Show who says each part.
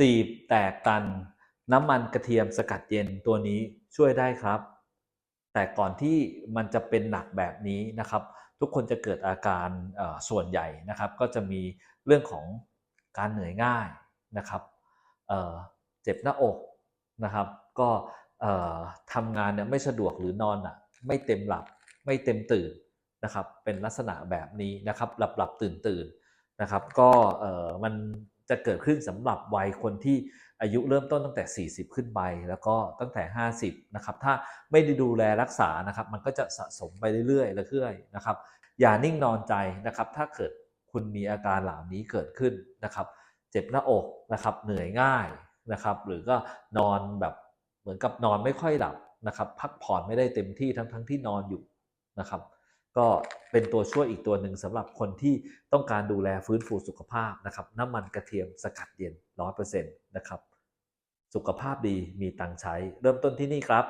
Speaker 1: ตีบแตกตัน น้ำมันกระเทียมสกัดเย็นตัวนี้ช่วยได้ครับ แต่ก่อนที่มันจะเป็นหนักแบบนี้นะครับ ทุกคนจะเกิดอาการส่วนใหญ่นะครับ ก็จะมีเรื่องของการเหนื่อยง่ายนะครับเเจ็บหน้าอกนะครับ ก็ทำงานเนี่ยไม่สะดวกหรือนอนอะไม่เต็มหลับไม่เต็มตื่นนะครับ เป็นลักษณะแบบนี้นะครับ หลับหลับตื่นตื่นนะครับ ก็มัน จะเกิดขึ้นสำหรับวัยคนที่อายุเริ่มต้นตั้งแต่ 40 ขึ้นไป แล้วก็ตั้งแต่ 50 นะครับ ถ้าไม่ได้ดูแลรักษานะครับ มันก็จะสะสมไปเรื่อยๆเรื่อยๆนะครับ อย่านิ่งนอนใจนะครับ ถ้าเกิดคุณมีอาการเหล่านี้เกิดขึ้นนะครับ เจ็บหน้าอกนะครับ เหนื่อยง่ายนะครับ หรือก็นอนแบบเหมือนกับนอนไม่ค่อยหลับนะครับ พักผ่อนไม่ได้เต็มที่ทั้งทั้งที่นอนอยู่นะครับ ก็เป็นตัวช่วยอีกตัวหนึ่งสำหรับคนที่ต้องการดูแลฟื้นฟูสุขภาพนะครับน้ำมันกระเทียมสกัดเย็น 100%นะครับ สุขภาพดีมีตังใช้ เริ่มต้นที่นี่ครับ